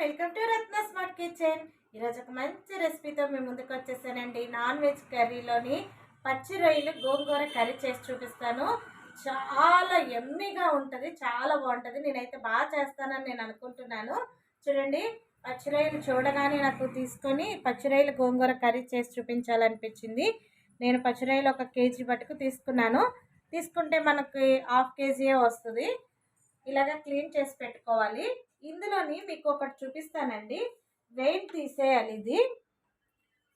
Welcome to Ratna smart kitchen. ఈరోజు ఒక మంచి రెసిపీతో మేము ముందుకు వచ్చేసానండి. నాన్ వెజ్ కర్రీలోని పచ్చి రొయ్యలు గోంగూర కర్రీ చేసి చూపిస్తాను. చాలా ఎమ్మిగా ఉంటుంది చాలా బాగుంటుంది. నేనైతే బాగా చేస్తానని నేను అనుకుంటున్నాను. చూడండి పచ్చి రొయ్యలు చూడగానే నాకు తీసుకొని పచ్చి రొయ్యలు గోంగూర కర్రీ చేసి చూపించాలనిపించింది. నేను పచ్చి రొయ్యలు ఒక కేజీ పట్టుకు తీసుకున్నాను. తీసుకుంటే మనకి హాఫ్ కేజీయే వస్తుంది. ఇలాగ క్లీన్ చేసి పెట్టుకోవాలి. ఇందులోని మీకు ఒకటి చూపిస్తానండి. వెయిన్ తీసేయాలి ఇది.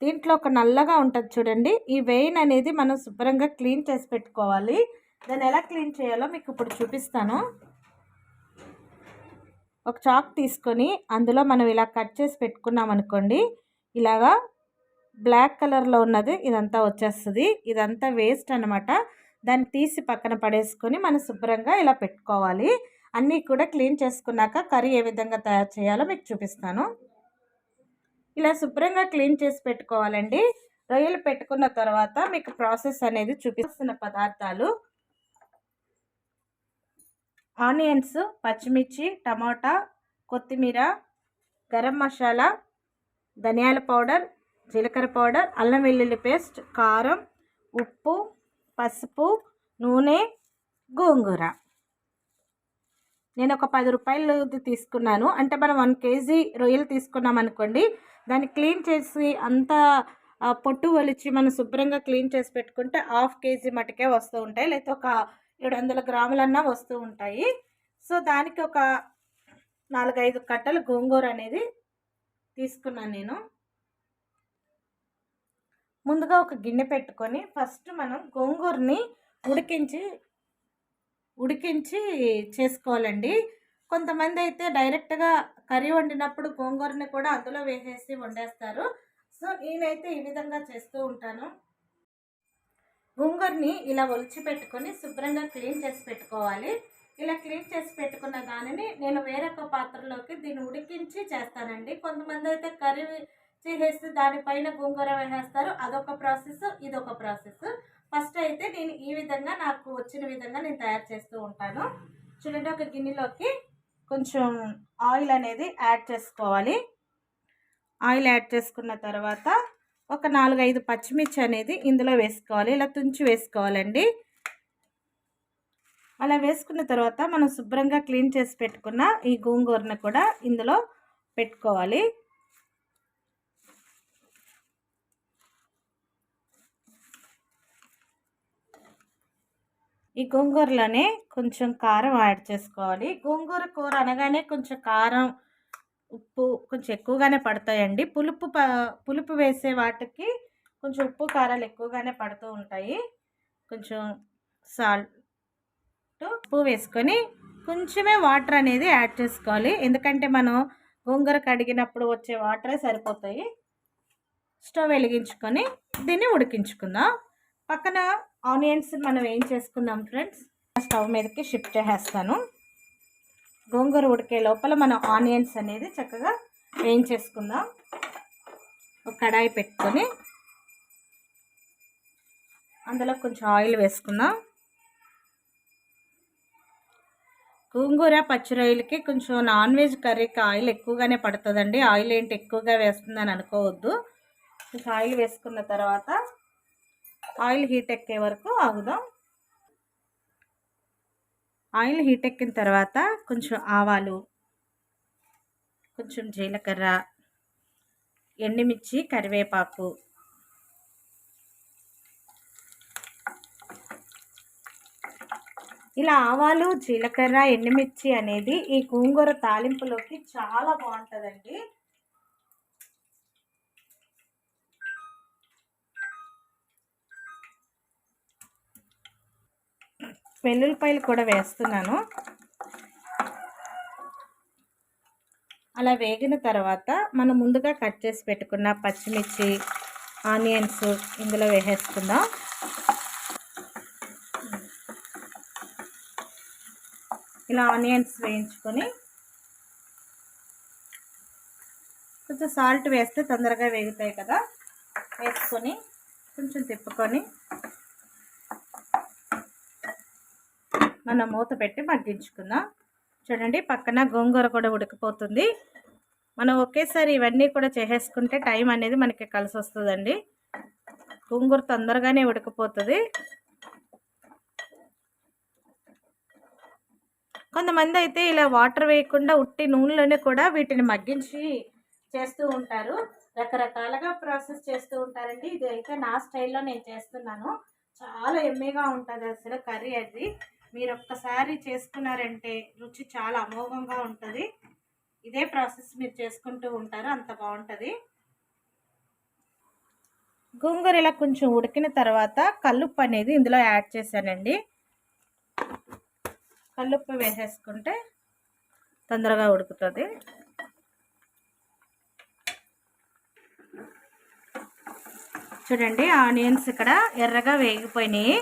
దీంట్లో ఒక నల్లగా ఉంటుంది చూడండి. ఈ వెయిన్ అనేది మనం శుభ్రంగా క్లీన్ చేసి పెట్టుకోవాలి. దాన్ని ఎలా క్లీన్ చేయాలో మీకు ఇప్పుడు చూపిస్తాను. ఒక చాక్ తీసుకొని అందులో మనం ఇలా కట్ చేసి పెట్టుకున్నాం అనుకోండి ఇలాగా బ్లాక్ కలర్లో ఉన్నది ఇదంతా వచ్చేస్తుంది. ఇదంతా వేస్ట్ అనమాట దాన్ని తీసి పక్కన పడేసుకొని మనం శుభ్రంగా ఇలా పెట్టుకోవాలి. అన్నీ కూడా క్లీన్ చేసుకున్నాక కర్రీ ఏ విధంగా తయారు చేయాలో మీకు చూపిస్తాను. ఇలా శుభ్రంగా క్లీన్ చేసి పెట్టుకోవాలండి. రొయ్యలు పెట్టుకున్న తర్వాత మీకు ప్రాసెస్ అనేది చూపిస్తున్న పదార్థాలు. ఆనియన్స్ పచ్చిమిర్చి టమాటా కొత్తిమీర గరం మసాలా ధనియాల పౌడర్ జీలకర్ర పౌడర్ అల్లం వెల్లుల్లి పేస్ట్ కారం ఉప్పు పసుపు నూనె గోంగూర. నేను ఒక పది రూపాయలు తీసుకున్నాను. అంటే మనం వన్ కేజీ రొయ్యలు తీసుకున్నాం అనుకోండి దాన్ని క్లీన్ చేసి అంతా పొట్టు ఒలిచి మనం శుభ్రంగా క్లీన్ చేసి పెట్టుకుంటే హాఫ్ కేజీ మటుకే వస్తూ ఉంటాయి. లేకపోతే ఒక ఏడు వందల గ్రాములన్నా వస్తూ ఉంటాయి. సో దానికి ఒక నాలుగైదు కట్టలు గోంగూర అనేది తీసుకున్నాను నేను. ముందుగా ఒక గిన్నె పెట్టుకొని ఫస్ట్ మనం గోంగూరని ఉడికించి ఉడికించి చేసుకోవాలండి. కొంతమంది అయితే డైరెక్ట్గా కర్రీ వండినప్పుడు గోంగూరని కూడా అందులో వేసేసి వండేస్తారు. సో నేనైతే ఈ విధంగా చేస్తూ ఉంటాను. గోంగూరని ఇలా ఒలిచి పెట్టుకొని శుభ్రంగా క్లీన్ చేసి పెట్టుకోవాలి. ఇలా క్లీన్ చేసి పెట్టుకున్న దానిని నేను వేరొక పాత్రలోకి దీన్ని ఉడికించి చేస్తానండి. కొంతమంది అయితే కర్రీ చేసేసి దానిపైన గోంగూర వేసేస్తారు. అదొక ప్రాసెస్ ఇదొక ప్రాసెస్. ఫస్ట్ అయితే నేను ఈ విధంగా నాకు వచ్చిన విధంగా నేను తయారు చేస్తూ ఉంటాను. చూడండి ఒక గిన్నెలోకి కొంచెం ఆయిల్ అనేది యాడ్ చేసుకోవాలి. ఆయిల్ యాడ్ చేసుకున్న తర్వాత ఒక నాలుగైదు పచ్చిమిర్చి అనేది ఇందులో వేసుకోవాలి. ఇలా తుంచి వేసుకోవాలండి. అలా వేసుకున్న తర్వాత మనం శుభ్రంగా క్లీన్ చేసి పెట్టుకున్న ఈ గోంగూరను కూడా ఇందులో పెట్టుకోవాలి. ఈ గోంగూరలోనే కొంచెం కారం యాడ్ చేసుకోవాలి. గోంగూర కూర అనగానే కొంచెం కారం ఉప్పు కొంచెం ఎక్కువగానే పడతాయండి. పులుపు పులుపు వేసే వాటికి కొంచెం ఉప్పు కారాలు ఎక్కువగానే పడుతూ ఉంటాయి. కొంచెం సాల్ట్ ఉప్పు వేసుకొని కొంచెమే వాటర్ అనేది యాడ్ చేసుకోవాలి. ఎందుకంటే మనం గోంగూర కడిగినప్పుడు వచ్చే వాటరే సరిపోతాయి. స్టవ్ వెలిగించుకొని దీన్ని ఉడికించుకుందాం. పక్కన ఆనియన్స్ మనం ఏం చేసుకుందాం ఫ్రెండ్స్? స్టవ్ మీదకి షిఫ్ట్ చేసేస్తాను. గోంగూర ఉడికే లోపల మనం ఆనియన్స్ అనేది చక్కగా వేయించేసుకుందాం ఒక కడాయి పెట్టుకొని అందులో కొంచెం ఆయిల్ వేసుకుందాం. గోంగూర పచ్చిరొయ్యలకి కొంచెం నాన్ వెజ్ కర్రీకి ఆయిల్ ఎక్కువగానే పడుతుందండి. ఆయిల్ ఏంటి ఎక్కువగా వేస్తుందని అనుకోవద్దు. కొంచెం ఆయిల్ వేసుకున్న తర్వాత ఆయిల్ హీట్ ఎక్కే వరకు ఆగుదాం. ఆయిల్ హీట్ ఎక్కిన తర్వాత కొంచెం ఆవాలు కొంచెం జీలకర్ర ఎండుమిర్చి కరివేపాకు ఇలా ఆవాలు జీలకర్ర ఎండుమిర్చి అనేది ఈ గోంగూర తాలింపులోకి చాలా బాగుంటుందండి. వెల్లుల్లిపాయలు కూడా వేస్తున్నాను. అలా వేగిన తర్వాత మనం ముందుగా కట్ చేసి పెట్టుకున్న పచ్చిమిర్చి ఆనియన్స్ ఇందులో వేసేసుకుందాం. ఇలా ఆనియన్స్ వేయించుకొని కొంచెం సాల్ట్ వేస్తే తొందరగా వేగుతాయి కదా. వేసుకొని కొంచెం తిప్పుకొని మనం మూత పెట్టి మగ్గించుకుందాం. చూడండి పక్కన గోంగూర కూడా ఉడికిపోతుంది. మనం ఒకేసారి ఇవన్నీ కూడా చేసేసుకుంటే టైం అనేది మనకి కలిసి వస్తుందండి. గోంగూర తొందరగానే ఉడికిపోతుంది. కొంతమంది అయితే ఇలా వాటర్ వేయకుండా ఉట్టి నూనెలోనే కూడా వీటిని మగ్గించి చేస్తూ ఉంటారు. రకరకాలుగా ప్రాసెస్ చేస్తూ ఉంటారండి. ఇది అయితే నా స్టైల్లో నేను చేస్తున్నాను. చాలా ఎమ్మీగా ఉంటుంది అసలు కర్రీ అది. మీరు ఒక్కసారి చేసుకున్నారంటే రుచి చాలా అమోఘంగా ఉంటుంది. ఇదే ప్రాసెస్ మీరు చేసుకుంటూ ఉంటారు అంత బాగుంటుంది. గోంగూర ఇలా కొంచెం ఉడికిన తర్వాత కల్లుప్పు అనేది ఇందులో యాడ్ చేశానండి. కల్లుప్పు వేసేసుకుంటే తొందరగా ఉడుకుతుంది. చూడండి ఆనియన్స్ ఇక్కడ ఎర్రగా వేగిపోయినాయి.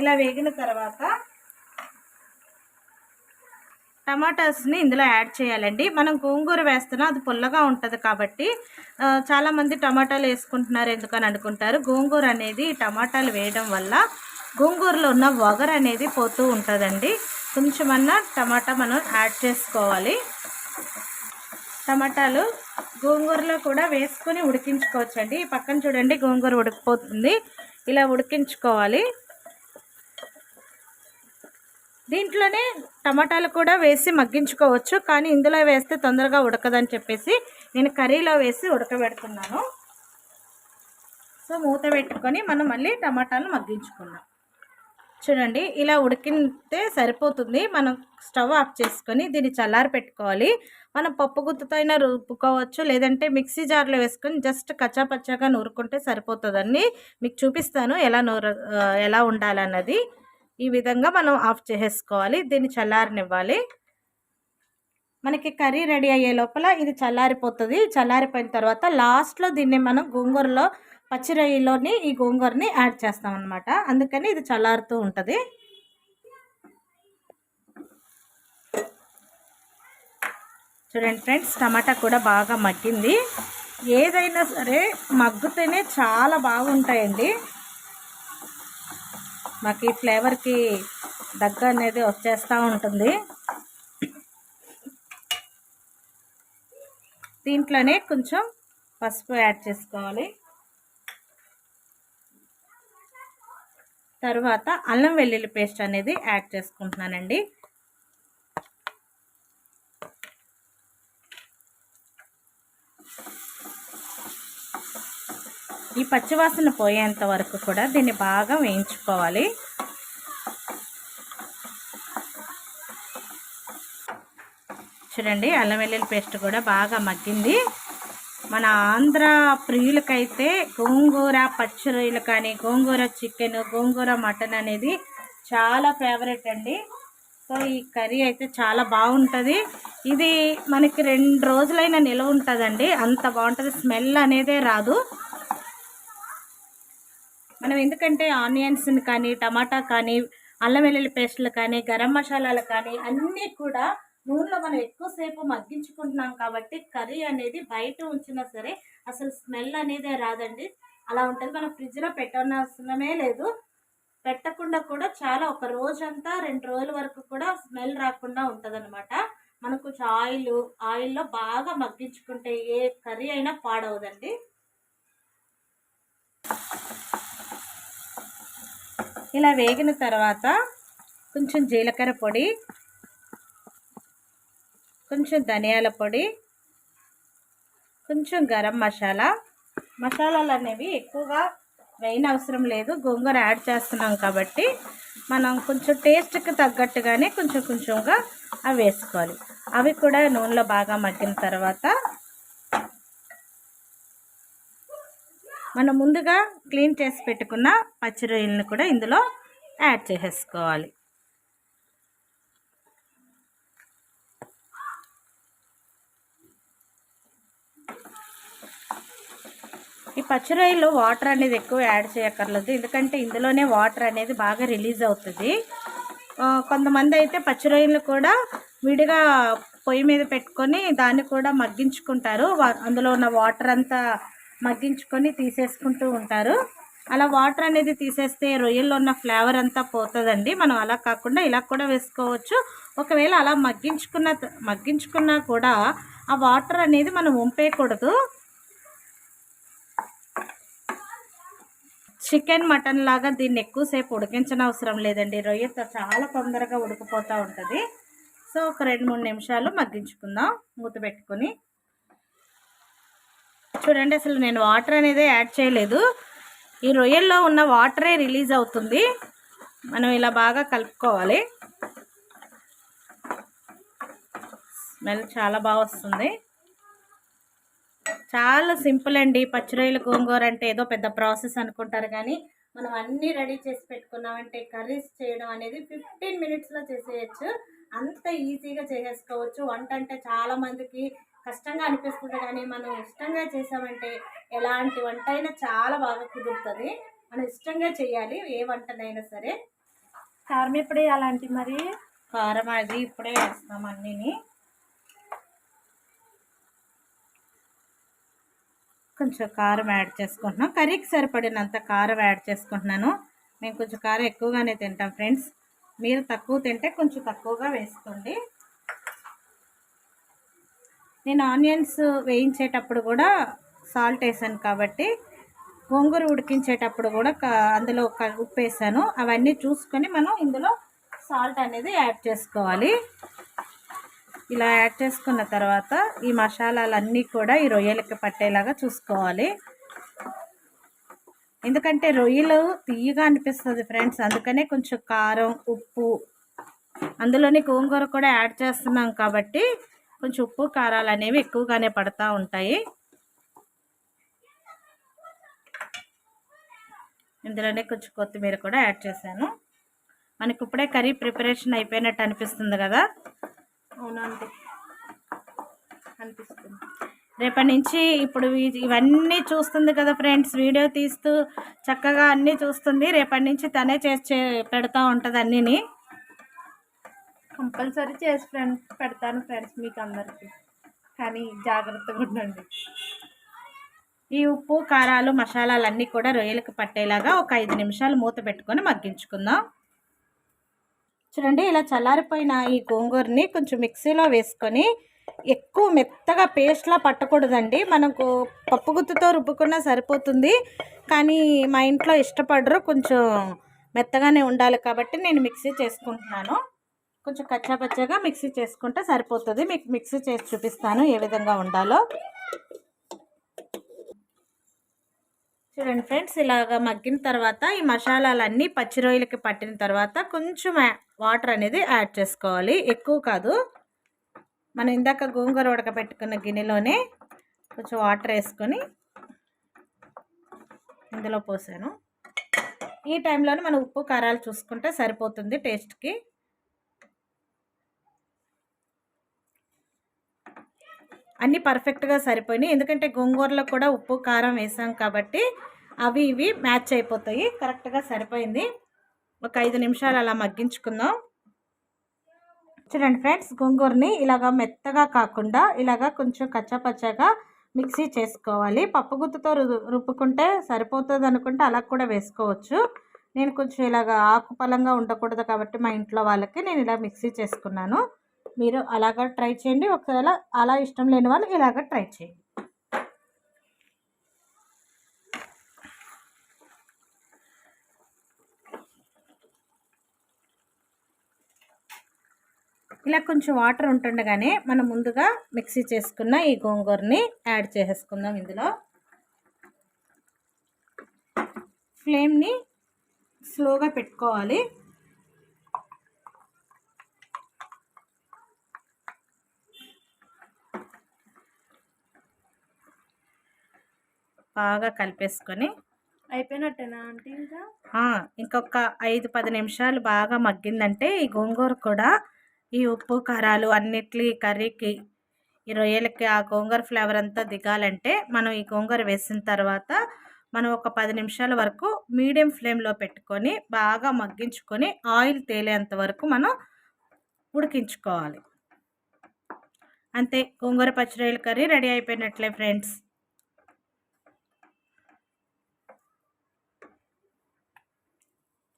ఇలా వేగిన తర్వాత టమాటాస్ని ఇందులో యాడ్ చేయాలండి. మనం గోంగూర వేస్తున్నాం అది పుల్లగా ఉంటుంది కాబట్టి చాలామంది టమాటాలు వేసుకుంటున్నారు ఎందుకని అనుకుంటారు? గోంగూర అనేది టమాటాలు వేయడం వల్ల గోంగూరలో ఉన్న వగర్ అనేది పోతూ ఉంటుందండి. కొంచెమన్నా టమాటా మనం యాడ్ చేసుకోవాలి. టమాటాలు గోంగూరలో కూడా వేసుకొని ఉడికించుకోవచ్చండి. పక్కన చూడండి గోంగూర ఉడికిపోతుంది. ఇలా ఉడికించుకోవాలి. దీంట్లోనే టమాటాలు కూడా వేసి మగ్గించుకోవచ్చు కానీ ఇందులో వేస్తే తొందరగా ఉడకదని చెప్పేసి నేను కర్రీలో వేసి ఉడకబెడుతున్నాను. సో మూత పెట్టుకొని మనం మళ్ళీ టమాటాలు మగ్గించుకుందాం. చూడండి ఇలా ఉడికితే సరిపోతుంది. మనం స్టవ్ ఆఫ్ చేసుకొని దీన్ని చల్లారి పెట్టుకోవాలి. మనం పప్పు గుత్తుతో అయినా రుబ్బుకోవచ్చు లేదంటే మిక్సీ జార్లో వేసుకొని జస్ట్ కచ్చాపచ్చాగా నూరుకుంటే సరిపోతుందండి. మీకు చూపిస్తాను ఎలా నూర ఎలా ఉండాలన్నది. ఈ విధంగా మనం ఆఫ్ చేసేసుకోవాలి. దీన్ని చల్లారనివ్వాలి. మనకి కర్రీ రెడీ అయ్యే లోపల ఇది చల్లారిపోతుంది. చల్లారిపోయిన తర్వాత లాస్ట్లో దీన్ని మనం గోంగూరలో పచ్చిరొయ్యలోని ఈ గోంగూరని యాడ్ చేస్తాం అనమాట అందుకని ఇది చల్లారుతూ ఉంటుంది. చూడండి ఫ్రెండ్స్ టమాటా కూడా బాగా మగ్గింది. ఏదైనా సరే మగ్గుతేనే చాలా బాగుంటాయండి. మాకు ఈ ఫ్లేవర్కి దగ్గ అనేది వచ్చేస్తూ ఉంటుంది. దీంట్లోనే కొంచెం పసుపు యాడ్ చేసుకోవాలి. తర్వాత అల్లం వెల్లుల్లి పేస్ట్ అనేది యాడ్ చేసుకుంటున్నానండి. ఈ పచ్చివాసన పోయేంత వరకు కూడా దీన్ని బాగా వేయించుకోవాలి. చూడండి అల్లం వెల్లుల్లి పేస్ట్ కూడా బాగా మగ్గింది. మన ఆంధ్ర ప్రియులకైతే గోంగూర పచ్చి రొయ్యలు కానీ గోంగూర చికెన్ గోంగూర మటన్ అనేది చాలా ఫేవరెట్ అండి. సో ఈ కర్రీ అయితే చాలా బాగుంటుంది. ఇది మనకి రెండు రోజులైనా నిల్వ ఉంటుందండి. అంత బాగుంటుంది. స్మెల్ అనేదే రాదు. మనం ఎందుకంటే ఆనియన్స్ని కానీ టమాటా కానీ అల్లం వెల్లుల్లి పేస్టులు కానీ గరం మసాలాలు కానీ అన్నీ కూడా నూనెలో మనం ఎక్కువసేపు మగ్గించుకుంటున్నాం కాబట్టి కర్రీ అనేది బయట ఉంచినా సరే అసలు స్మెల్ అనేది రాదండి. అలా ఉంటుంది. మనం ఫ్రిడ్జ్లో పెట్టనవసరమే లేదు. పెట్టకుండా కూడా చాలా ఒక రోజంతా రెండు రోజుల వరకు కూడా స్మెల్ రాకుండా ఉంటుంది మనకు కొంచెం ఆయిల్ ఆయిల్లో బాగా మగ్గించుకుంటే ఏ కర్రీ అయినా పాడవదండి. ఇలా వేగిన తర్వాత కొంచెం జీలకర్ర పొడి కొంచెం ధనియాల పొడి కొంచెం గరం మసాలా. మసాలాలు అనేవి ఎక్కువగా వేయని అవసరం లేదు. గోంగూర యాడ్ చేస్తున్నాం కాబట్టి మనం కొంచెం టేస్ట్కి తగ్గట్టుగానే కొంచెం కొంచెంగా అవి వేసుకోవాలి. అవి కూడా నూనెలో బాగా మగ్గిన తర్వాత మనం ముందుగా క్లీన్ చేసి పెట్టుకున్న పచ్చి రొయ్యలను కూడా ఇందులో యాడ్ చేసేసుకోవాలి. ఈ పచ్చి రొయ్యలు వాటర్ అనేది ఎక్కువ యాడ్ చేయక్కర్లేదు. ఎందుకంటే ఇందులోనే వాటర్ అనేది బాగా రిలీజ్ అవుతుంది. కొంతమంది అయితే పచ్చి రొయ్యలు కూడా విడిగా పొయ్యి మీద పెట్టుకొని దాన్ని కూడా మగ్గించుకుంటారు. అందులో ఉన్న వాటర్ అంతా మగ్గించుకొని తీసేసుకుంటూ ఉంటారు. అలా వాటర్ అనేది తీసేస్తే రొయ్యల్లో ఉన్న ఫ్లేవర్ అంతా పోతుందండి. మనం అలా కాకుండా ఇలా కూడా వేసుకోవచ్చు. ఒకవేళ అలా మగ్గించుకున్న త- మగ్గించుకున్నా కూడా ఆ వాటర్ అనేది మనం ఉంపేయకూడదు చికెన్ మటన్ లాగా దీన్ని ఎక్కువసేపు ఉడికించిన అవసరం లేదండి. రొయ్యతో చాలా తొందరగా ఉడికిపోతూ ఉంటుంది. సో ఒక రెండు మూడు నిమిషాలు మగ్గించుకుందాం. మూత పెట్టుకొని చూడండి అసలు నేను వాటర్ అనేది యాడ్ చేయలేదు. ఈ రొయ్యల్లో ఉన్న వాటరే రిలీజ్ అవుతుంది. మనం ఇలా బాగా కలుపుకోవాలి. స్మెల్ చాలా బాగా వస్తుంది. చాలా సింపుల్ అండి. పచ్చిరొయ్యల గోంగూర అంటే ఏదో పెద్ద ప్రాసెస్ అనుకుంటారు కానీ మనం అన్నీ రెడీ చేసి పెట్టుకున్నామంటే కర్రీస్ చేయడం అనేది ఫిఫ్టీన్ మినిట్స్లో చేసేయచ్చు. అంత ఈజీగా చేసేసుకోవచ్చు. వంట అంటే చాలామందికి కష్టంగా అనిపిస్తుంది కానీ మనం ఇష్టంగా చేసామంటే ఎలాంటి వంట అయినా చాలా బాగా కుదురుతుంది. మనం ఇష్టంగా చేయాలి ఏ వంటనైనా సరే. కారం ఎప్పుడు వేయాలంటే మరి? కారం అది ఇప్పుడే వేస్తాం అన్నీని. కొంచెం కారం యాడ్ చేసుకుంటున్నాం. కర్రీకి సరిపడినంత కారం యాడ్ చేసుకుంటున్నాను. మేము కొంచెం కారం ఎక్కువగానే తింటాం ఫ్రెండ్స్. మీరు తక్కువ తింటే కొంచెం తక్కువగా వేసుకోండి. నేను ఆనియన్స్ వేయించేటప్పుడు కూడా సాల్ట్ వేసాను కాబట్టి గోంగూర ఉడికించేటప్పుడు కూడా అందులో ఉప్పు వేసాను. అవన్నీ చూసుకొని మనం ఇందులో సాల్ట్ అనేది యాడ్ చేసుకోవాలి. ఇలా యాడ్ చేసుకున్న తర్వాత ఈ మసాలాలన్నీ కూడా ఈ రొయ్యలకి పట్టేలాగా చూసుకోవాలి. ఎందుకంటే రొయ్యలు తీయగా అనిపిస్తుంది ఫ్రెండ్స్. అందుకనే కొంచెం కారం ఉప్పు అందులోని గోంగూర కూడా యాడ్ చేస్తున్నాం కాబట్టి కొంచెం ఉప్పు కారాలు అనేవి ఎక్కువగానే పడతా ఉంటాయి. ఇందులోనే కొంచెం కొత్తిమీర కూడా యాడ్ చేశాను. మనకి ఇప్పుడే కర్రీ ప్రిపరేషన్ అయిపోయినట్టు అనిపిస్తుంది కదా? అవునండి అనిపిస్తుంది. రేపటి నుంచి ఇప్పుడు ఇవన్నీ చూస్తుంది కదా ఫ్రెండ్స్ వీడియో తీస్తూ చక్కగా అన్నీ చూస్తుంది. రేపటి నుంచి తనే చేసి పెడతా ఉంటుంది అన్నీని. కంపల్సరీ చేసి ఫ్రెండ్స్ పెడతాను ఫ్రెండ్స్ మీకు అందరికీ కానీ జాగ్రత్తగా ఉండండి. ఈ ఉప్పు కారాలు మసాలాలు అన్నీ కూడా రొయ్యలకు పట్టేలాగా ఒక ఐదు నిమిషాలు మూత పెట్టుకొని మగ్గించుకుందాం. చూడండి ఇలా చల్లారిపోయిన ఈ గోంగూరని కొంచెం మిక్సీలో వేసుకొని ఎక్కువ మెత్తగా పేస్ట్లా పట్టకూడదండి. మనకు పప్పు గుత్తుతో రుబ్బుకున్నా సరిపోతుంది. కానీ మా ఇంట్లో ఇష్టపడరు కొంచెం మెత్తగానే ఉండాలి కాబట్టి నేను మిక్సీ చేసుకుంటున్నాను. కొంచెం కచ్చాపచ్చగా మిక్సీ చేసుకుంటే సరిపోతుంది. మీకు మిక్సీ చేసి చూపిస్తాను ఏ విధంగా ఉండాలో. చూడండి ఫ్రెండ్స్ ఇలాగ మగ్గిన తర్వాత ఈ మసాలాలన్నీ పచ్చి రొయ్యలకి పట్టిన తర్వాత కొంచెం వాటర్ అనేది యాడ్ చేసుకోవాలి. ఎక్కువ కాదు. మనం ఇందాక గోంగూర ఉడకబెట్టుకున్న గిన్నెలోనే కొంచెం వాటర్ వేసుకొని ఇందులో పోసాను. ఈ టైంలోనే మనం ఉప్పు కారాలు చూసుకుంటే సరిపోతుంది టేస్ట్కి. అన్నీ పర్ఫెక్ట్గా సరిపోయినాయి. ఎందుకంటే గోంగూరలో కూడా ఉప్పు కారం వేసాం కాబట్టి అవి ఇవి మ్యాచ్ అయిపోతాయి. కరెక్ట్గా సరిపోయింది. ఒక ఐదు నిమిషాలు అలా మగ్గించుకుందాం. చూడండి ఫ్రెండ్స్ గోంగూరని ఇలాగ మెత్తగా కాకుండా ఇలాగ కొంచెం కచ్చాపచ్చాగా మిక్సీ చేసుకోవాలి. పప్పు గుత్తుతో రు రుబ్బుకుంటే సరిపోతుంది అనుకుంటే అలా కూడా వేసుకోవచ్చు. నేను కొంచెం ఇలాగ ఆకుపలంగా ఉండకూడదు కాబట్టి మా ఇంట్లో వాళ్ళకి నేను ఇలా మిక్సీ చేసుకున్నాను. మీరు అలాగా ట్రై చేయండి. ఒకవేళ అలా ఇష్టం లేని వాళ్ళు ఇలాగ ట్రై చేయండి. ఇలా కొంచెం వాటర్ ఉంటుండగానే మనం ముందుగా మిక్సీ చేసుకున్న ఈ గోంగూరని యాడ్ చేసేసుకుందాం ఇందులో. ఫ్లేమ్ని స్లోగా పెట్టుకోవాలి. బాగా కలిపేసుకొని అయిపోయినట్టేనా అంటే ఇంకా? ఇంకొక ఐదు పది నిమిషాలు బాగా మగ్గిందంటే ఈ గోంగూర కూడా ఈ ఉప్పు కారాలు అన్నిటి కర్రీకి ఈ రొయ్యలకి ఆ గోంగూర ఫ్లేవర్ అంతా దిగాలంటే మనం ఈ గోంగూర వేసిన తర్వాత మనం ఒక పది నిమిషాల వరకు మీడియం ఫ్లేమ్లో పెట్టుకొని బాగా మగ్గించుకొని ఆయిల్ తేలేంత వరకు మనం ఉడికించుకోవాలి. అంతే గోంగూర పచ్చి రొయ్యల కర్రీ రెడీ అయిపోయినట్లే ఫ్రెండ్స్.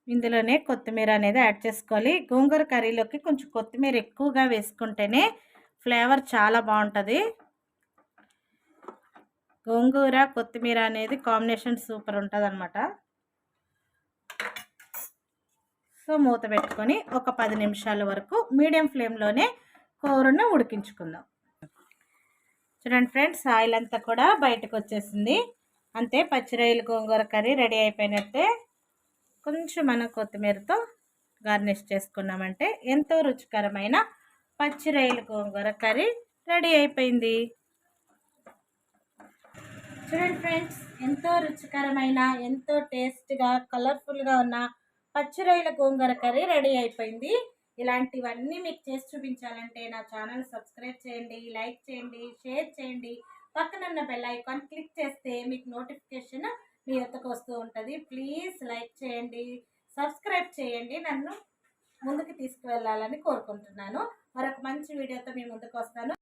ఇందులోనే కొత్తిమీర అనేది యాడ్ చేసుకోవాలి. గోంగూర కర్రీలోకి కొంచెం కొత్తిమీర ఎక్కువగా వేసుకుంటేనే ఫ్లేవర్ చాలా బాగుంటుంది. గోంగూర కొత్తిమీర అనేది కాంబినేషన్ సూపర్ ఉంటుంది అనమాట సో మూత పెట్టుకొని ఒక పది నిమిషాల వరకు మీడియం ఫ్లేమ్లోనే కూరను ఉడికించుకుందాం. చూడండి ఫ్రెండ్స్ ఆయిల్ అంతా కూడా బయటకు వచ్చేసింది. అంతే పచ్చిరొయ్యలు గోంగూర కర్రీ రెడీ అయిపోయినట్టే. కొంచెం మనం కొత్తిమీరతో గార్నిష్ చేసుకున్నామంటే ఎంతో రుచికరమైన పచ్చిరొయ్యలు గోంగూర కర్రీ రెడీ అయిపోయింది. చూడండి ఫ్రెండ్స్ ఎంతో రుచికరమైన ఎంతో టేస్ట్గా కలర్ఫుల్గా ఉన్న పచ్చిరొయ్యల గోంగూర కర్రీ రెడీ అయిపోయింది. ఇలాంటివన్నీ మీకు చేసి చూపించాలంటే నా ఛానల్ సబ్స్క్రైబ్ చేయండి లైక్ చేయండి షేర్ చేయండి. పక్కనున్న బెల్ ఐకాన్ క్లిక్ చేస్తే మీకు నోటిఫికేషన్ మీ వద్దకు వస్తూ ఉంటుంది. ప్లీజ్ లైక్ చేయండి సబ్స్క్రైబ్ చేయండి. నన్ను ముందుకు తీసుకువెళ్ళాలని కోరుకుంటున్నాను. మరొక మంచి వీడియోతో మీ ముందుకు వస్తాను.